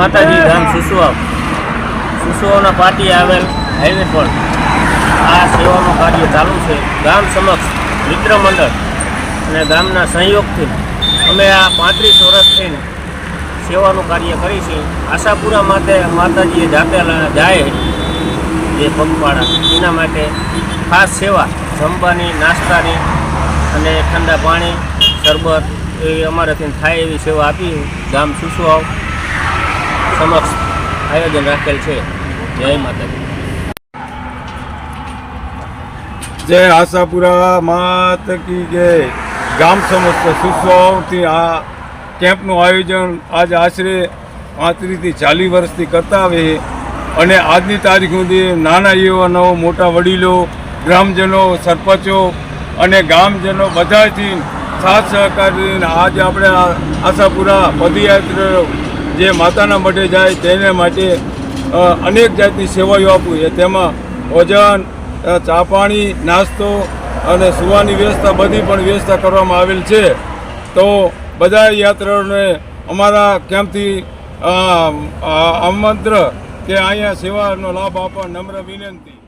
માતાજી ગામ સુસવાવ. સુસવાવના પાટી આવેલ હાઈવે પર આ સેવાનું કાર્ય ચાલુ છે. ગામ સમક્ષ મિત્ર મંડળ અને ગામના સહયોગથી અમે આ પાંત્રીસ વર્ષથી સેવાનું કાર્ય કરી છે. આશાપુરા માટે માતાજીએ જાતે જાય જે પગપાળા. એના માટે ખાસ સેવા, જમવાની, નાસ્તાની અને ઠંડા પાણી, શરબત, એ અમારાથી થાય એવી સેવા આપી ગામ સુસવાવ. સમક્ષ આયોજન રાખેલ છે. જય માતાજી. જય આશાપુરા, માત કી જય. ગામ સમસ્ત સુસ્વાઓથી આ કેમ્પનું આયોજન આજ આશરે પાંત્રીસથી ચાલીસ વર્ષથી કરતા આવે અને આજની તારીખ સુધી નાના યુવાનો મોટા વડીલો, ગ્રામજનો, સરપંચો અને ગામજનો બધાથી સાથ સહકાર આજે આપણે આશાપુરા પદયાત્રા જે માતાના મઢે જાય તેને માટે અનેક જાતની સેવાઓ આપવું છે. તેમાં ભોજન ચા પાણી, નાસ્તો અને સુવાની વ્યવસ્થા બધી પણ વ્યવસ્થા કરવામાં આવેલ છે. તો બધા યાત્રાઓને અમારા કેમ્પથી આમંત્ર કે અહીંયા સેવાનો લાભ આપવા નમ્ર વિનંતી.